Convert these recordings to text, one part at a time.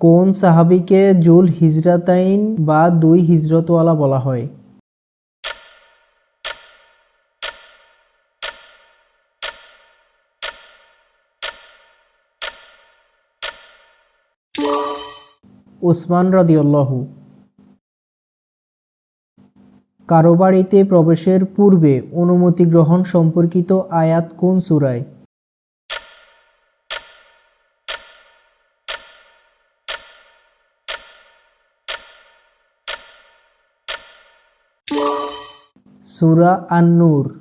কোন সাহাবিকে জুল হিজরাতাইন বা দুই হিজরতওয়ালা বলা হয়? উসমান রাদিয়াল্লাহু। কারও বাড়িতে প্রবেশের পূর্বে অনুমতি গ্রহণ সম্পর্কিত আয়াত কোন সূরায়? সূরা আন-নূর।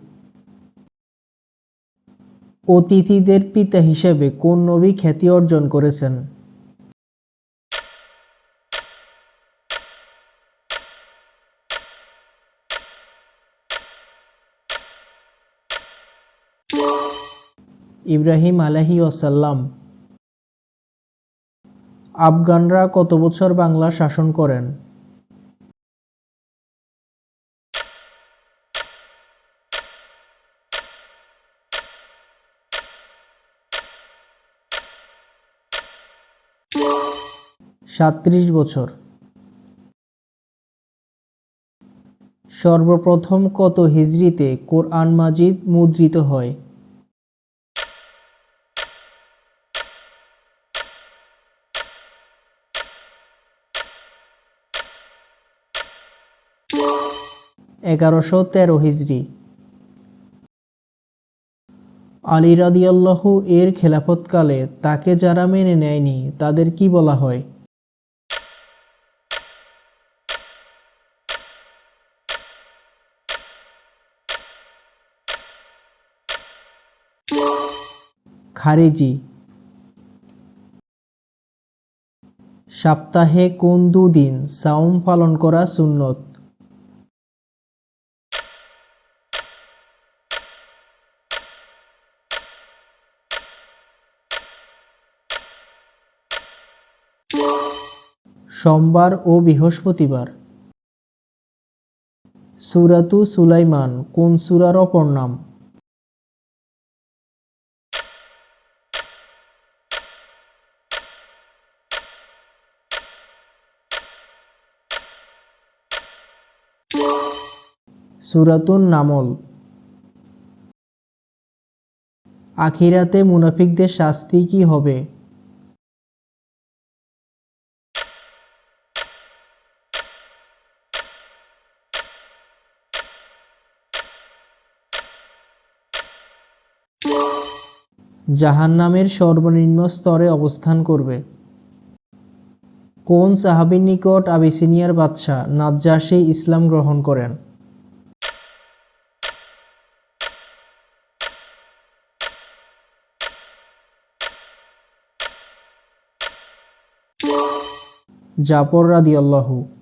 অতিথিদের পিতা হিসেবে কোন নবী খ্যাতি অর্জন করেছেন? ইব্রাহিম আলাহি ওসাল্লাম আফগানরা কত বছর বাংলা শাসন করেন? সাত্রিশ বছর। সর্বপ্রথম কত হিজরিতে কোরআন মাজিদ মুদ্রিত হয়? এগারোশো তেরো হিজরি। আলী রাদিয়াল্লাহু এর খেলাফতকালে তাকে যারা মেনে নেয়নি, তাদের কি বলা হয়? খারেজি। সপ্তাহে কোন দুদিন সাওম পালন করা সুন্নত? সোমবার ও বৃহস্পতিবার। সুরাতু সুলাইমান, কোন সুরার অপর নাম? সুরাতুন নামল। আখিরাতে মুনাফিকদের শাস্তি কি হবে? জাহান্নামের সর্বনিম্ন স্তরে অবস্থান করবে। কোন সাহাবীর নিকট আবিসিনিয়ার বাদশাহ নাজ্জাশী ইসলাম গ্রহণ করেন? জাপর রাদিয়াল্লাহু